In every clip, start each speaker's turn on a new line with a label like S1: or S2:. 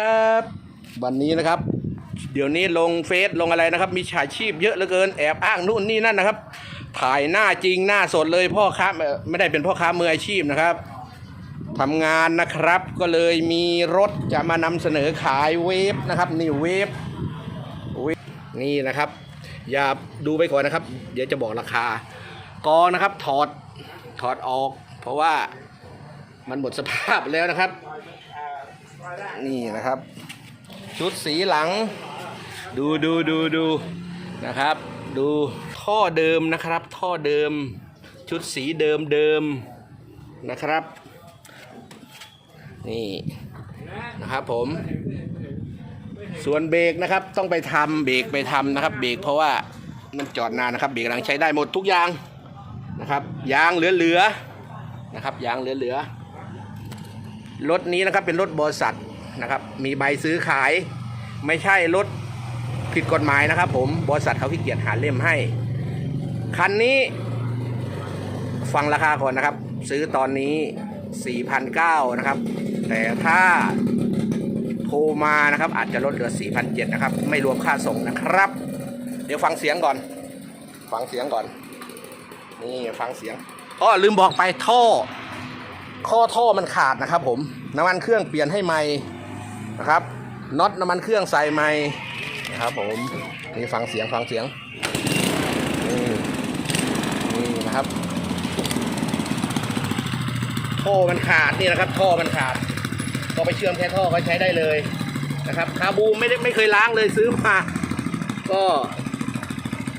S1: ครับวันนี้นะครับ เดี๋ยวนี้ลงเฟซลงอะไรนะครับ มีฉาชีพเยอะเหลือเกินแอบอ้างนู่นนี่นั่นนะครับ ถ่ายหน้าจริงหน้าสดเลยพ่อค้าไม่ได้เป็นพ่อค้ามืออาชีพนะครับทำงานนะครับก็เลยมีรถจะมานำเสนอขายเวฟนะครับนี่เวฟเวฟนี่นะครับ อย่าดูไปก่อนนะครับ เดี๋ยวจะบอกราคากองนะครับถอดถอดออก เพราะว่ามันหมดสภาพแล้วนะครับ นี่นะครับ ชุดสีหลัง ดูดูดูดูนะครับ ดูท่อเดิมนะครับ ท่อเดิม ชุดสีเดิมเดิมนะครับ นี่นะครับผมส่วนเบรกนะครับต้องไปทำเบรกไปทำนะครับ เบรกเพราะว่ามันจอดนานนะครับ เบรกหลังใช้ได้หมดทุกอย่างนะครับยางเหลือๆนะครับยางเหลือๆ รถนี้นะครับเป็นรถบริษัทนะครับ มีใบซื้อขาย ไม่ใช่รถผิดกฎหมายนะครับผมบริษัทเขาขี้เกียจหาเล่มให้ คันนี้ ฟังราคาก่อนนะครับ ซื้อตอนนี้ 4,900นะครับ แต่ถ้าโทรมานะครับ อาจจะลดเหลือ 4,700นะครับ ไม่รวมค่าส่งนะครับ เดี๋ยวฟังเสียงก่อน ฟังเสียงก่อน นี่ฟังเสียงอ๋อลืมบอกไปท่อ ข้อท่อมันขาดนะครับผมน้ำมันเครื่องเปลี่ยนให้ใหม่นะครับน็อตน้ำมันเครื่องใส่ใหม่นะครับผมนี่ฟังเสียงฟังเสียงนี่นี่นะครับท่อมันขาดนี่นะครับท่อมันขาดก็ไปเชื่อมแค่ท่อก็ใช้ได้เลยนะครับคาบูไม่ได้ไม่เคยล้างเลยซื้อมาก็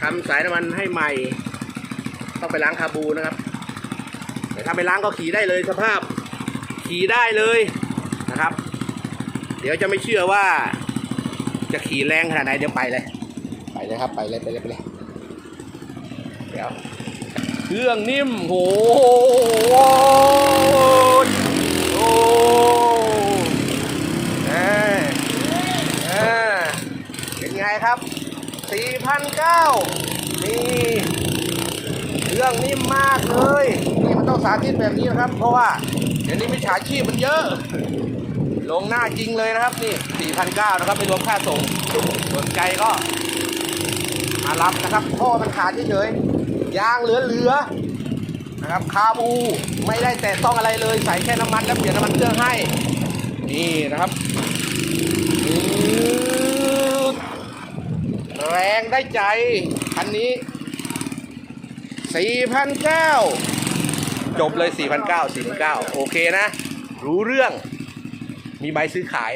S1: ทำสายน้ำมันให้ใหม่ ต้องไปล้างคาบูนะครับ แต่ถ้าไปล้างก็ขี่ได้เลยสภาพขี่ได้เลยนะครับ เดี๋ยวจะไม่เชื่อว่า จะขี่แรงขนาดไหนเดี๋ยวไปเลย ไปเลยครับไปเลยไปเลยไปเลยเดี๋ยวเครื่องนิ่มโหโอ้เอ่เอ่เป็นไงครับ4,900นี่เครื่องนิ่มมากเลย ต้องสาธิตแบบนี้นะครับ เพราะว่าเดี๋ยวนี้มิจฉาชีพมันเยอะ ลงหน้าจริงเลยนะครับ นี่ 4,900นะครับไม่รวมค่าส่งสนใจก็ มารับนะครับท่อมันขาดเฉยๆยางเหลือๆนะครับคาบูไม่ได้แตะต้องอะไรเลยใส่แค่น้ำมันแล้วเปลี่ยนน้ำมันเครื่องให้ นี่นะครับแรงได้ใจคันนี้ 4,900 จบเลย4,900 4,900โอเคนะ รู้เรื่องมีใบซื้อขาย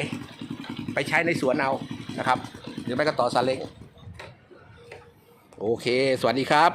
S1: ไปใช้ในสวนเอานะครับ หรือไม่ก็ต่อซาเล้งโอเค สวัสดีครับ